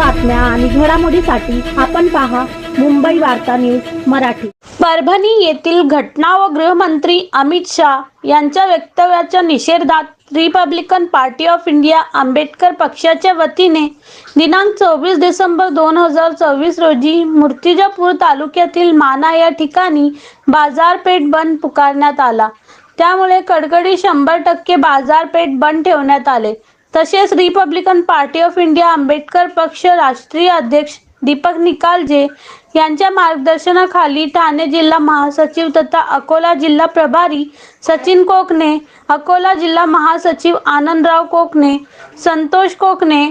बातम्या आणि घडामोडीसाठी आपण पहा मुंबई वार्ता न्यूज मराठी. परभणी येथील घटना व गृहमंत्री अमित शाह यांच्या वक्तव्याच्या निषेधात Republican Party of India Ambedkar पक्षाच्या वतीने दिनांक चोवीस डिसेंबर दोन हजार चोवीस रोजी मूर्तिजापूर तालुक्यातील माना या ठिकाणी बाजारपेठ बंद पुकारण्यात आला. त्यामुळे कडकडी शंभर टक्के बाजारपेठ बंद ठेवण्यात आले. तसेच Republican Party of India Ambedkar पक्ष राष्ट्रीय अध्यक्ष दीपक निकालजे यांच्या मार्गदर्शनाखाली ठाणे जिल्हा महासचिव तथा अकोला जिल्हा प्रभारी सचिन कोकणे अकोला जिल्हा महासचिव आनंदराव कोकणे संतोष कोकणे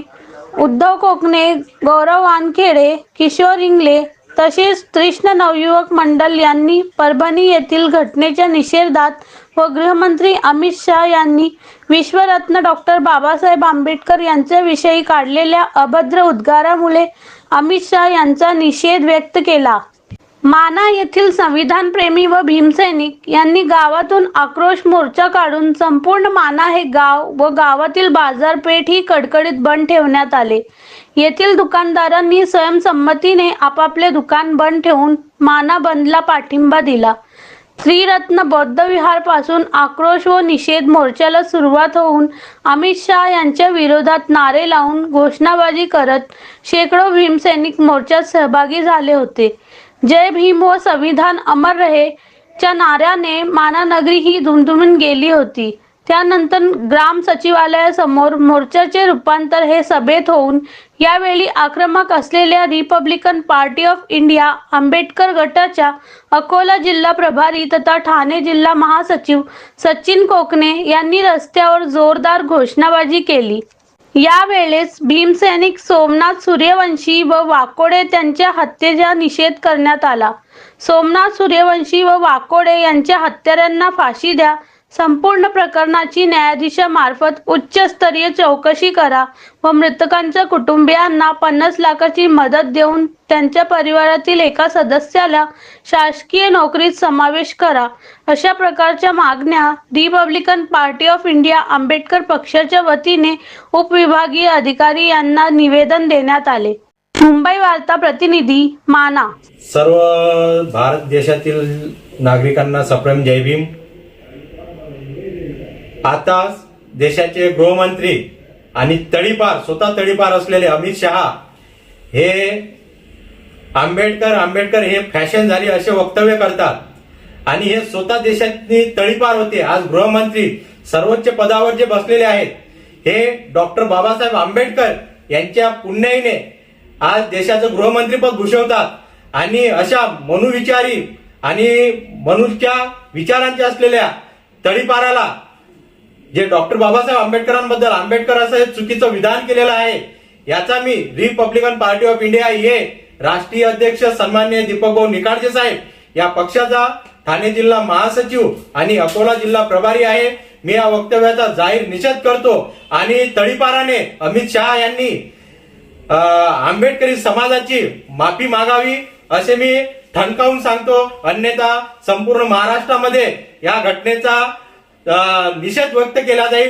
उद्धव कोकणे गौरव वानखेडे किशोर इंगले तसेच कृष्ण नवयुवक मंडल यांनी परभणी येथील घटनेच्या निषेधात व गृहमंत्री अमित शहा यांनी विश्वरत्न डॉक्टर बाबासाहेब आंबेडकर यांच्याविषयी काढलेल्या अभद्र उद्गारामुळे अमित शहा यांचा निषेध व्यक्त केला. माना येथील संविधानप्रेमी व भीमसैनिक यांनी गावातून आक्रोश मोर्चा काढून संपूर्ण माना हे गाव व गावातील बाजारपेठ ही कडकडीत बंद ठेवण्यात आले. येथील दुकानदारांनी स्वयंसंमतीने आपापले दुकान बंद ठेवून माना बंदला पाठिंबा दिला. श्रीरत्न बौद्ध विहारपासून आक्रोश व निषेध मोर्चाला सुरुवात होऊन अमित शहा यांच्या विरोधात नारे लावून घोषणाबाजी करत शेकडो भीमसैनिक मोर्चात सहभागी झाले होते. जय भीम व संविधान अमर रहे. च्या नाऱ्याने मानानगरी ही धुमधुमून गेली होती. त्यानंतर ग्राम सचिवालयासमोर मोर्चाचे रूपांतर हे सभेत होऊन यावेळी आक्रमक असलेल्या Republican Party of India Ambedkar गटाच्या अकोला जिल्हा प्रभारी तथा ठाणे जिल्हा महासचिव सचिन कोकणे यांनी रस्त्यावर जोरदार घोषणाबाजी केली. यावेळेस भीमसैनिक सोमनाथ सूर्यवंशी व वाकोडे त्यांच्या हत्येचा निषेध करण्यात आला. सोमनाथ सूर्यवंशी व वाकोडे यांच्या हत्यारांना फाशी द्या संपूर्ण प्रकरणाची न्यायाधीशामार्फत उच्चस्तरीय चौकशी करा व मृतकांच्या कुटुंबियांना पन्नास लाखाची मदत देऊन त्यांच्या परिवारातील एका सदस्याला शासकीय नोकरीत समावेश करा. अशा प्रकारच्या मागण्या Republican Party of India Ambedkar पक्षाच्या वतीने उपविभागीय अधिकारी यांना निवेदन देण्यात आले. मुंबई वार्ता प्रतिनिधी माना. सर्व भारत देशातील नागरिकांना सप्रेम जय भीम. आता देशाचे गृहमंत्री आणि तडीपार स्वतः तडीपार असलेले अमित शहा हे आंबेडकर आंबेडकर हे फॅशन झाली असे वक्तव्य करतात. आणि हे स्वतः देशातनी तळीपार होते. आज गृहमंत्री सर्वोच्च पदावर जे बसलेले आहेत हे डॉक्टर बाबासाहेब आंबेडकर यांच्या पुण्याईने आज देशाचं गृहमंत्रीपद भूषवतात. आणि अशा मनुविचारी आणि मनुच्या विचारांच्या असलेल्या तळीपाराला जे डॉक्टर बाबासाहेब आंबेडकरांबद्दल आंबेडकर असं चुकीचं विधान केलेलं आहे याचा मी रिपब्लिकन पार्टी ऑफ इंडिया हे राष्ट्रीय अध्यक्ष सन्मान्य दीपक भाऊ निकाळजे साहेब या पक्षाचा ठाणे जिल्हा महासचिव आणि अकोला जिल्हा प्रभारी आहे. मी या वक्तव्याचा जाहीर निषेध करतो आणि तळीपाराने अमित शहा यांनी आंबेडकरी समाजाची माफी मागावी असे मी ठणकावून सांगतो. अन्यथा संपूर्ण महाराष्ट्रामध्ये या घटनेचा निषेध व्यक्त केला जाईल.